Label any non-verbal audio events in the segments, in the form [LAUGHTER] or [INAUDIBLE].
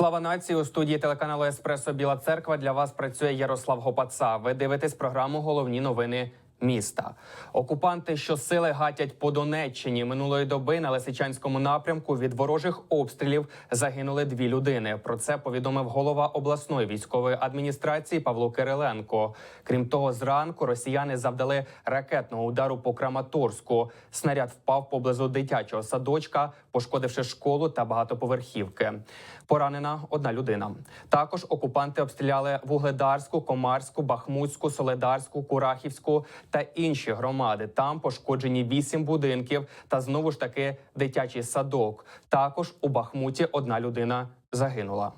Слава нації у студії телеканалу Еспресо Біла Церква для вас працює Ярослав Гопаца. Ви дивитесь програму Головні новини міста. Окупанти щосили гатять по Донеччині минулої доби на Лисичанському напрямку. Від ворожих обстрілів загинули дві людини. Про це повідомив голова обласної військової адміністрації Павло Кириленко. Крім того, зранку росіяни завдали ракетного удару по Краматорську. Снаряд впав поблизу дитячого садочка, пошкодивши школу та багатоповерхівки. Поранена одна людина. Також окупанти обстріляли Вугледарську, Комарську, Бахмутську, Соледарську, Курахівську та інші громади. Там пошкоджені вісім будинків та знову ж таки дитячий садок. Також у Бахмуті одна людина загинула.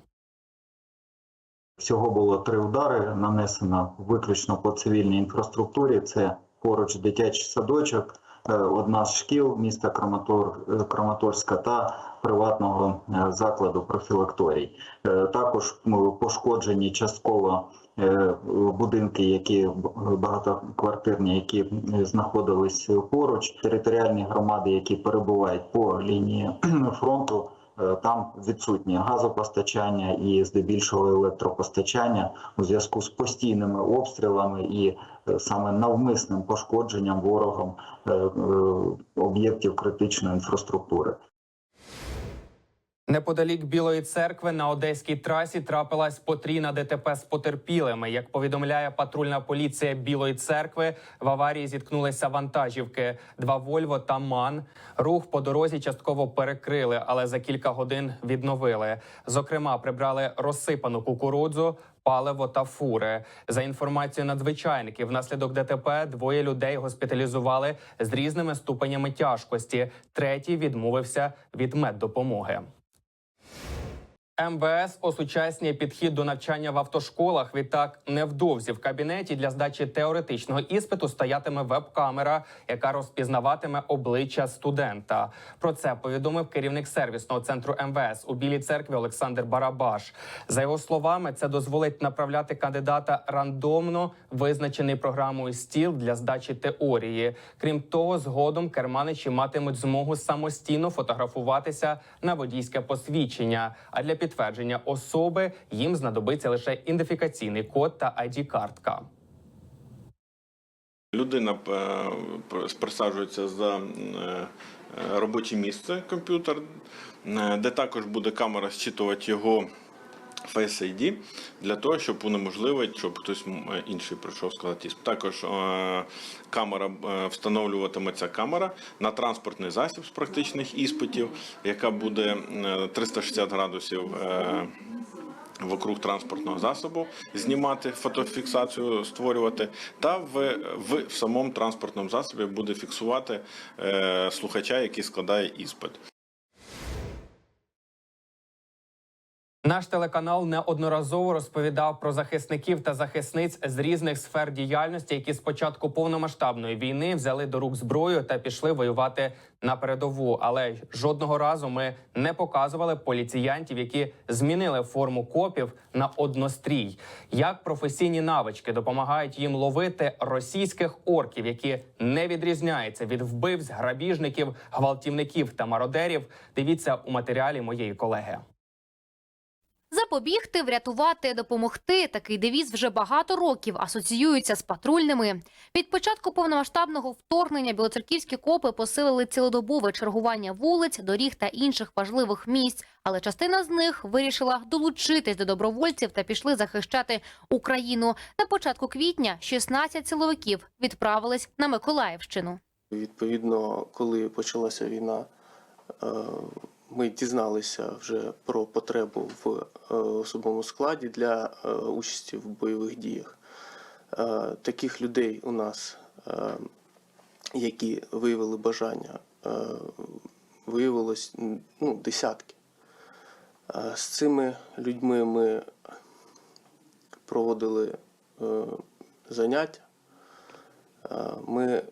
Всього було три удари, нанесено виключно по цивільній інфраструктурі. Це поруч дитячий садочок, е, одна з шкіл міста Краматор, е, Краматорська та приватного е, закладу профілакторій. Також пошкоджені частково будинки, які багатоквартирні, які е, знаходились поруч. Територіальні громади, які перебувають по лінії [CLEARS THROAT] фронту. Е, Там відсутнє газопостачання і здебільшого електропостачання у зв'язку з постійними обстрілами і е, саме навмисним пошкодженням ворогом е, е, об'єктів критичної інфраструктури. Неподалік Білої церкви на одеській трасі трапилась потрійна ДТП з потерпілими. Як повідомляє патрульна поліція Білої церкви, в аварії зіткнулися вантажівки, два Вольво та Ман. Рух по дорозі частково перекрили, але за кілька годин відновили. Зокрема, прибрали розсипану кукурудзу. Паливо та фури за інформацією надзвичайників, внаслідок ДТП двоє людей госпіталізували з різними ступенями тяжкості. Третій відмовився від меддопомоги. МВС осучаснює підхід до навчання в автошколах. Відтак, невдовзі в кабінеті для здачі теоретичного іспиту стоятиме веб-камера, яка розпізнаватиме обличчя студента. Про це повідомив керівник сервісного центру МВС у Білій церкві Олександр Барабаш. За його словами, це дозволить направляти кандидата рандомно визначений програмою стіл для здачі теорії. Крім того, згодом керманичі матимуть змогу самостійно фотографуватися на водійське посвідчення. А для підтвердження особи їм знадобиться лише ідентифікаційний код та id картка. Людина е, присаджується за е, робоче місце комп'ютер, е, де також буде камера зчитувати його Face ID для того, щоб унеможливити, щоб хтось е, інший прийшов іспит. Також е, камера е, встановлюватиметься камера на транспортний засіб з практичних іспитів, яка буде е, 360 градусів. Вокруг транспортного засобу знімати фотофіксацію, створювати, та в, в, в самому транспортному засобі буде фіксувати е, слухача, який складає іспит. Наш телеканал неодноразово розповідав про захисників та захисниць з різних сфер діяльності, які з початку повномасштабної війни взяли до рук зброю та пішли воювати на передову. Але жодного разу ми не показували поліціянтів, які змінили форму копів на однострій. Як професійні навички допомагають їм ловити російських орків, які не відрізняються від вбивць, грабіжників, гвалтівників та мародерів. Дивіться у матеріалі моєї колеги. Запобігти, врятувати, допомогти. Такий девіз вже багато років асоціюється з патрульними. Від початку повномасштабного вторгнення білоцерківські копи посилили цілодобове чергування вулиць, доріг та інших важливих місць. Але частина з них вирішила долучитись до добровольців та пішли захищати Україну. На початку квітня 16 силовиків відправились на Миколаївщину. Відповідно, коли почалася війна, е, ми дізналися вже про потребу в е, особовому складі для е, участі в бойових діях. Е, Таких людей у нас, які виявили бажання, виявилось ну, десятки. З цими людьми ми проводили заняття. Ми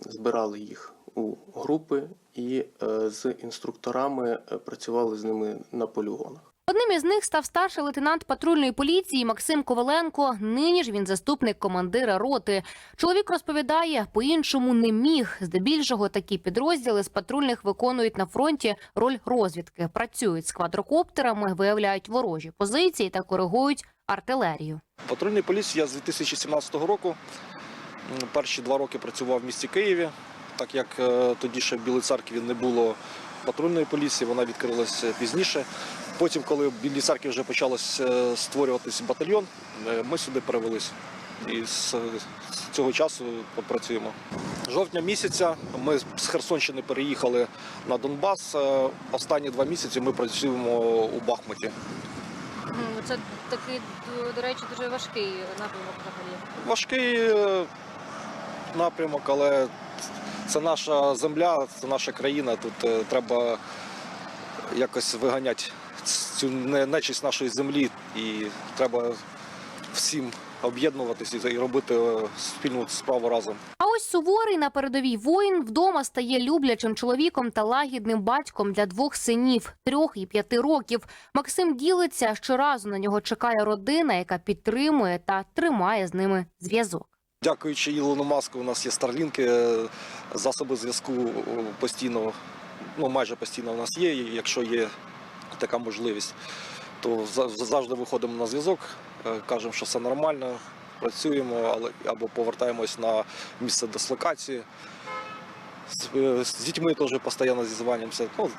збирали їх у групи і е, з інструкторами е, працювали з ними на полігонах. Одним із них став старший лейтенант патрульної поліції Максим Коваленко. Нині ж він заступник командира роти. Чоловік розповідає, по-іншому не міг. Здебільшого такі підрозділи з патрульних виконують на фронті роль розвідки, працюють з квадрокоптерами, виявляють ворожі позиції та коригують артилерію. Патрульній поліції я з 2017 року. Перші два роки працював в місті Києві, так як е, тоді ще в Білій церкві не було патрульної поліції, вона відкрилася пізніше. Потім, коли в Білій церкві вже почалось е, створюватись батальйон, е, ми сюди перевелись. І з, цього часу працюємо. Жовтня місяця ми з Херсонщини переїхали на Донбас. Останні два місяці ми працюємо у Бахмуті. Це такий, до речі, дуже важкий напрямок взагалі. Важкий напрямок, але це наша земля, це наша країна. Тут е, треба якось виганяти цю не- нечисть нашої землі, і треба всім об'єднуватися і робити е, спільну справу разом. А ось суворий на передовій воїн вдома стає люблячим чоловіком та лагідним батьком для двох синів трьох і п'яти років. Максим ділиться, щоразу на нього чекає родина, яка підтримує та тримає з ними зв'язок. Дякуючи Ілону Маску, у нас є старлінки, е, засоби зв'язку е, постійно, ну майже постійно у нас є. Якщо є така можливість, то завжди виходимо на зв'язок, е, кажемо, що все нормально, працюємо, або повертаємось на місце дислокації. З, з дітьми теж постійно зізванюємося. Ну,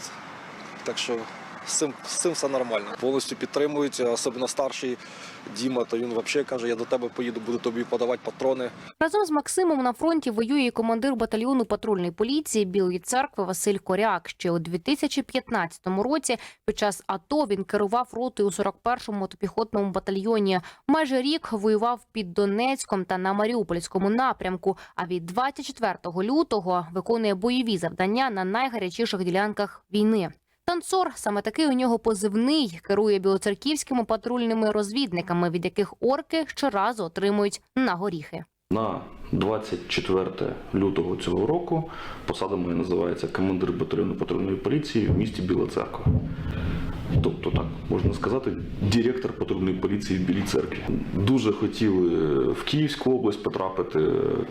так що з цим, з цим все нормально. Повністю підтримують, особливо старший Діма, то він взагалі каже, я до тебе поїду, буду тобі подавати патрони. Разом з Максимом на фронті воює і командир батальйону патрульної поліції Білої церкви Василь Коряк. Ще у 2015 році під час АТО він керував ротою у 41-му мотопіхотному батальйоні. Майже рік воював під Донецьком та на Маріупольському напрямку. А від 24 лютого виконує бойові завдання на найгарячіших ділянках війни. Танцор саме такий у нього позивний керує білоцерківськими патрульними розвідниками, від яких орки щоразу отримують на горіхи. На 24 лютого цього року посада моя називається командир батальйону патрульної поліції в місті Біла Церква. Тобто, так можна сказати, директор патрульної поліції в Білій церкві. Дуже хотіли в Київську область потрапити,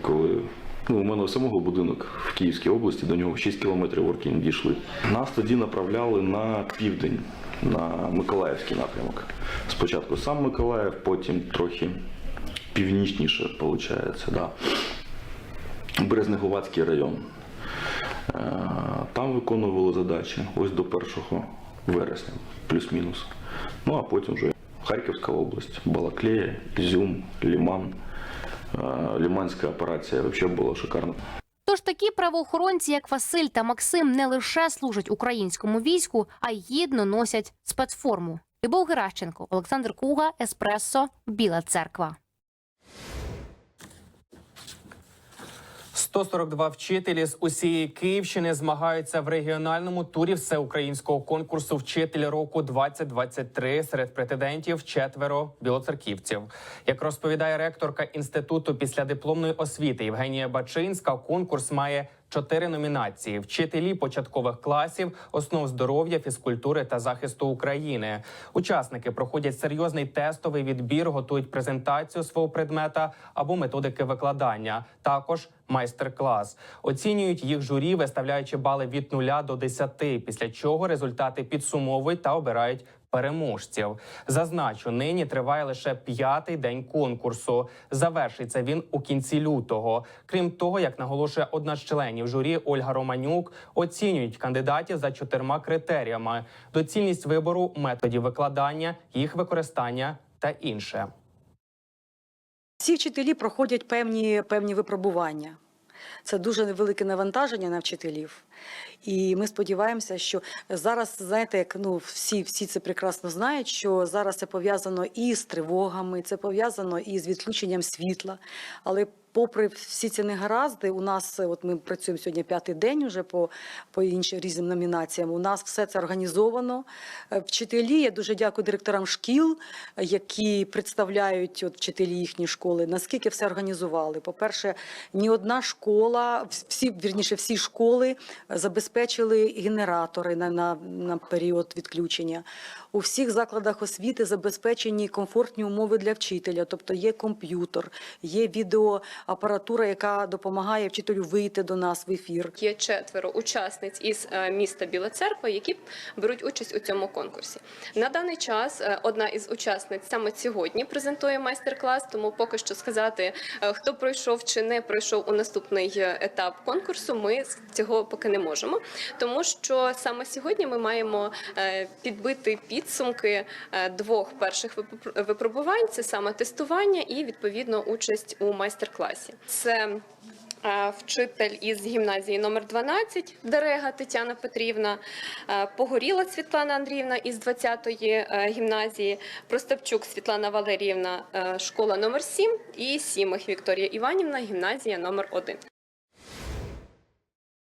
коли ну, у мене самого будинок в Київській області, до нього 6 кілометрів орки дійшли. Нас тоді направляли на південь, на Миколаївський напрямок. Спочатку сам Миколаїв, потім трохи північніше, виходить, да. Березнеговацький район. Е, Там виконували задачі ось до 1 вересня, плюс-мінус. Ну а потім вже Харківська область, Балаклея, Ізюм, Ліман. Ліманська операція взагалі була шикарна. Тож такі правоохоронці, як Василь та Максим, не лише служать українському війську, а й гідно носять спецформу. Любов Геращенко, Олександр Куга, Еспресо, Біла Церква. 142 вчителі з усієї Київщини змагаються в регіональному турі всеукраїнського конкурсу Вчитель року 2023 серед претендентів четверо білоцерківців. Як розповідає ректорка інституту післядипломної освіти Євгенія Бачинська, конкурс має чотири номінації: вчителі початкових класів, основ здоров'я, фізкультури та захисту України. Учасники проходять серйозний тестовий відбір, готують презентацію свого предмета або методики викладання. Також майстер-клас. Оцінюють їх журі, виставляючи бали від 0 до 10, після чого результати підсумовують та обирають переможців. Зазначу, нині триває лише п'ятий день конкурсу. Завершиться він у кінці лютого. Крім того, як наголошує одна з членів журі Ольга Романюк, оцінюють кандидатів за чотирма критеріями: доцільність вибору методів викладання, їх використання та інше. Всі вчителі проходять певні, певні випробування. Це дуже велике навантаження на вчителів. І ми сподіваємося, що зараз, знаєте, як ну всі, всі це прекрасно знають, що зараз це пов'язано і з тривогами, це пов'язано і з відключенням світла. Але попри всі ці негаразди, у нас от ми працюємо сьогодні п'ятий день уже по, по іншим різним номінаціям. У нас все це організовано. Е, Вчителі, я дуже дякую директорам шкіл, е, які представляють от, вчителі їхньої школи. Наскільки все організували? По-перше, ні одна школа, всі вірніше, всі школи забезпечили генератори на, на, на період відключення. У всіх закладах освіти забезпечені комфортні умови для вчителя, тобто є комп'ютер, є відеоапаратура, яка допомагає вчителю вийти до нас в ефір. Є четверо учасниць із е, міста Біла Церква, які беруть участь у цьому конкурсі. На даний час е, одна із учасниць саме сьогодні презентує майстер-клас, тому поки що сказати, е, хто пройшов чи не пройшов у наступний етап конкурсу, ми цього поки не можемо. Тому що саме сьогодні ми маємо підбити підсумки двох перших випро- випробувань: це саме тестування і відповідно участь у майстер-класі. Це Е, Вчитель із гімназії номер 12 Дерега Тетяна Петрівна, е, Погоріла Світлана Андріївна із 20-ї е, гімназії, Простапчук Світлана Валеріївна, школа номер 7 і Сімих Вікторія Іванівна, гімназія номер 1.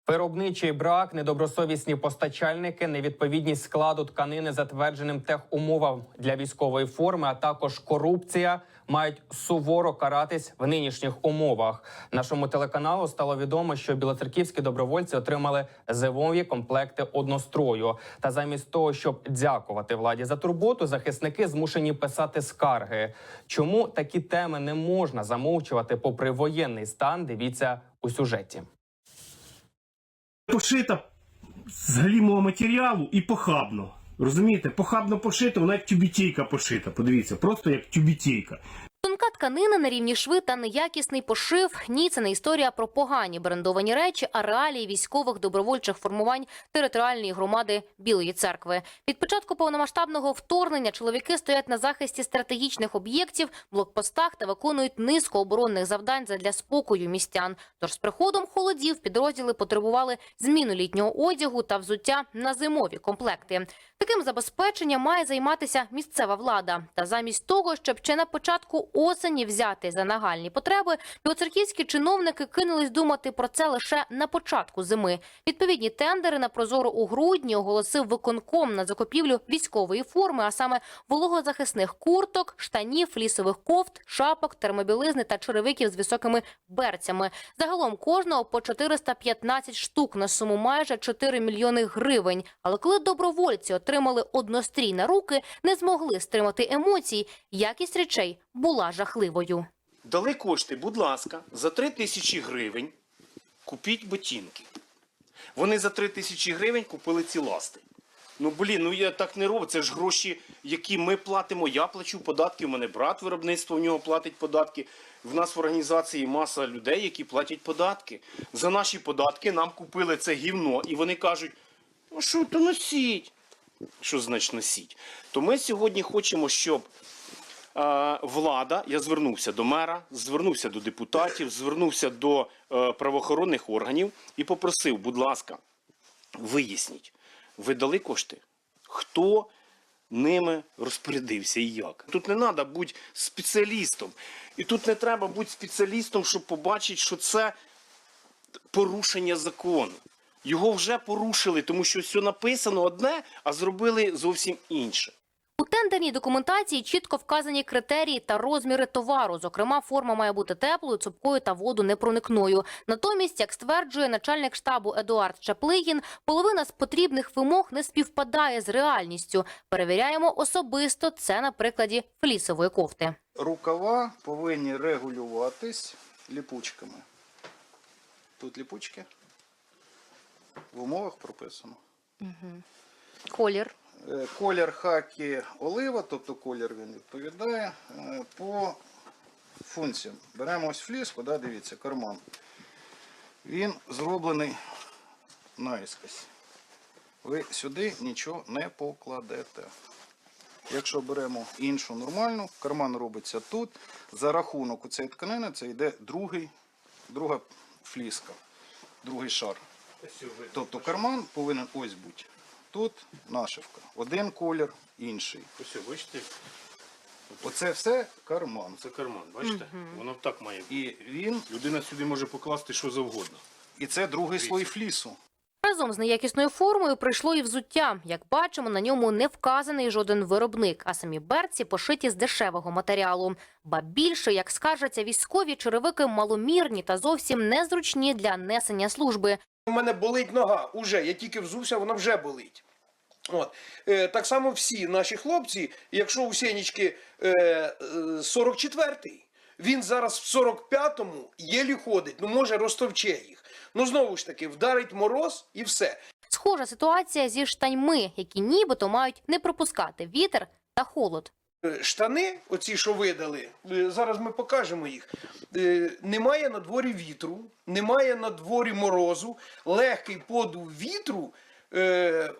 Виробничий брак, недобросовісні постачальники, невідповідність складу тканини затвердженим техумовам для військової форми, а також корупція мають суворо каратись в нинішніх умовах. Нашому телеканалу стало відомо, що білоцерківські добровольці отримали зимові комплекти однострою. Та замість того, щоб дякувати владі за турботу, захисники змушені писати скарги. Чому такі теми не можна замовчувати попри воєнний стан? Дивіться у сюжеті. пошита з галімого матеріалу і похабно. Розумієте, похабно пошита, вона як тюбітійка пошита. Подивіться, просто як тюбітійка. Тонка тканина на рівні шви та неякісний пошив. Ні, це не історія про погані брендовані речі, а реалії військових добровольчих формувань територіальної громади Білої церкви. Від початку повномасштабного вторгнення чоловіки стоять на захисті стратегічних об'єктів, блокпостах та виконують низку оборонних завдань для спокою містян. Тож з приходом холодів підрозділи потребували зміну літнього одягу та взуття на зимові комплекти. Таким забезпеченням має займатися місцева влада. Та замість того, щоб ще на початку осені взяти за нагальні потреби, білоцерківські чиновники кинулись думати про це лише на початку зими. Відповідні тендери на прозоро у грудні оголосив виконком на закупівлю військової форми, а саме вологозахисних курток, штанів, лісових кофт, шапок, термобілизни та черевиків з високими берцями. Загалом кожного по 415 штук на суму майже 4 мільйони гривень. Але коли добровольці отримали однострій на руки, не змогли стримати емоцій. Якість речей була жахливою. Дали кошти, будь ласка, за 3 тисячі гривень купіть ботинки. Вони за 3 тисячі гривень купили ці ласти. Ну блін, ну я так не роблю. Це ж гроші, які ми платимо. Я плачу податки. У мене брат виробництво в нього платить податки. В нас в організації маса людей, які платять податки. За наші податки нам купили це гівно, і вони кажуть: ну що то носіть? Що значить носіть? То ми сьогодні хочемо, щоб влада, я звернувся до мера, звернувся до депутатів, звернувся до е, правоохоронних органів і попросив, будь ласка, виясніть, ви дали кошти? Хто ними розпорядився і як? Тут не треба бути спеціалістом. І тут не треба бути спеціалістом, щоб побачити, що це порушення закону. Його вже порушили, тому що все написано одне, а зробили зовсім інше. Тендерній документації чітко вказані критерії та розміри товару. Зокрема, форма має бути теплою, цупкою та воду непроникною. Натомість, як стверджує начальник штабу Едуард Чаплигін, половина з потрібних вимог не співпадає з реальністю. Перевіряємо особисто це на прикладі флісової кофти. Рукава повинні регулюватись ліпучками. Тут ліпучки. В умовах прописано. Колір. Е, Колір хакі олива, тобто колір він відповідає е, по функціям. Беремо ось фліску, да, дивіться, карман. Він зроблений наїскось. Ви сюди нічого не покладете. Якщо беремо іншу нормальну, карман робиться тут. За рахунок цієї тканини це йде другий, друга фліска, другий шар. Тобто карман повинен ось бути. Тут нашивка. Один колір, інший. Ось, бачите, Оце все карман. це карман, бачите? Воно так має бути. І він, Людина сюди може покласти що завгодно. і це другий слой флісу. Разом з неякісною формою прийшло і взуття. Як бачимо, на ньому не вказаний жоден виробник, а самі берці пошиті з дешевого матеріалу. Ба більше, як скаржаться військові, черевики маломірні та зовсім незручні для несення служби. У мене болить нога уже. Я тільки взувся, вона вже болить. От. Е, так само всі наші хлопці, якщо у Сенічки е, е, 44-й, він зараз в 45-му єлі ходить, ну може розтовче їх. Ну знову ж таки, вдарить мороз і все. Схожа ситуація зі штаньми, які нібито мають не пропускати вітер та холод. Е, Штани, оці, що видали, е, зараз ми покажемо їх. Е, Немає на дворі вітру, немає на дворі морозу, легкий подув вітру,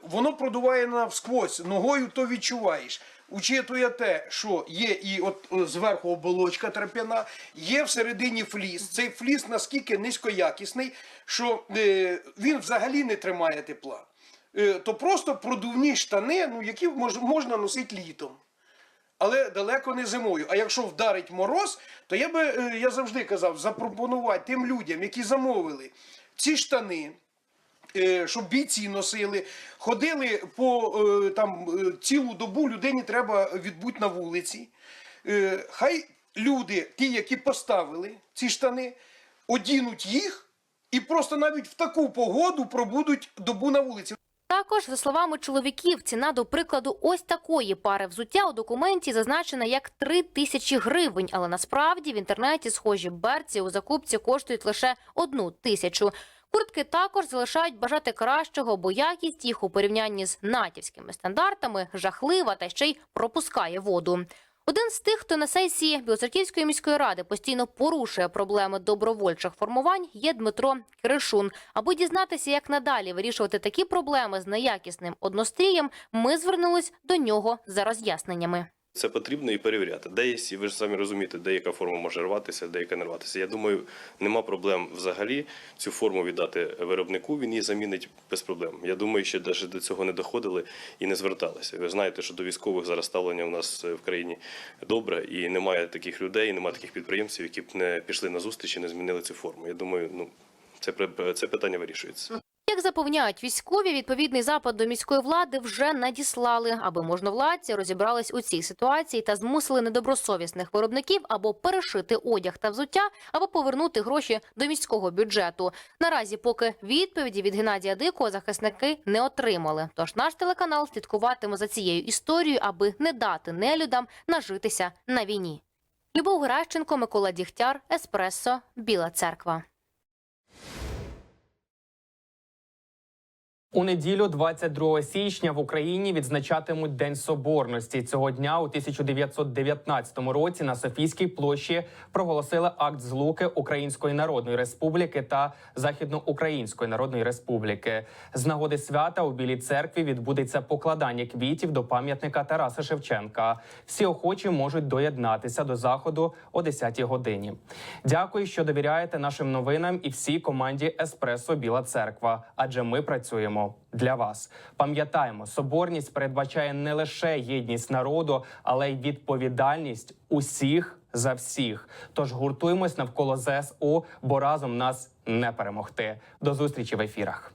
воно продуває навсквозь, ногою то відчуваєш. Учитує те, що є і от зверху оболочка трап'яна, є всередині фліс. Цей фліс наскільки низькоякісний, що він взагалі не тримає тепла. То просто продувні штани, ну, які можна носити літом але далеко не зимою. А якщо вдарить мороз, то я би е, я завжди казав запропонувати тим людям, які замовили ці штани. е, Щоб бійці носили, ходили по е, там цілу добу людині треба відбути на вулиці. Хай люди, ті, які поставили ці штани, одінуть їх і просто навіть в таку погоду пробудуть добу на вулиці. Також, за словами чоловіків, ціна до прикладу ось такої пари взуття у документі зазначена як 3 тисячі гривень, але насправді в інтернеті схожі берці у закупці коштують лише одну тисячу. Куртки також залишають бажати кращого, бо якість їх у порівнянні з натівськими стандартами жахлива та ще й пропускає воду. Один з тих, хто на сесії Білоцерківської міської ради постійно порушує проблеми добровольчих формувань, є Дмитро Кришун. Аби дізнатися, як надалі вирішувати такі проблеми з неякісним однострієм, ми звернулись до нього за роз'ясненнями. Це потрібно і перевіряти. Де є, ви ж самі розумієте, де яка форма може рватися, де яка не рватися. Я думаю, нема проблем взагалі цю форму віддати виробнику, він її замінить без проблем. Я думаю, що навіть до цього не доходили і не зверталися. Ви знаєте, що до військових зараз ставлення у нас в країні добре, і немає таких людей, немає таких підприємців, які б не пішли на зустріч і не змінили цю форму. Я думаю, ну це це питання вирішується. Як запевняють військові, відповідний запит до міської влади вже надіслали, аби можновладці розібрались у цій ситуації та змусили недобросовісних виробників або перешити одяг та взуття, або повернути гроші до міського бюджету. Наразі, поки відповіді від Геннадія Дикого захисники не отримали. Тож наш телеканал слідкуватиме за цією історією, аби не дати нелюдам нажитися на війні. Любов Геращенко, Микола Дігтяр, Еспресо, Біла Церква. У неділю, 22 січня, в Україні відзначатимуть День Соборності. Цього дня у 1919 році на Софійській площі проголосили акт злуки Української Народної Республіки та Західноукраїнської Народної Республіки. З нагоди свята у Білій церкві відбудеться покладання квітів до пам'ятника Тараса Шевченка. Всі охочі можуть доєднатися до заходу о 10-й годині. Дякую, що довіряєте нашим новинам і всій команді Еспресо Біла Церква, адже ми працюємо для вас. Пам'ятаємо, соборність передбачає не лише єдність народу, але й відповідальність усіх за всіх. Тож гуртуємось навколо ЗСУ, бо разом нас не перемогти. До зустрічі в ефірах.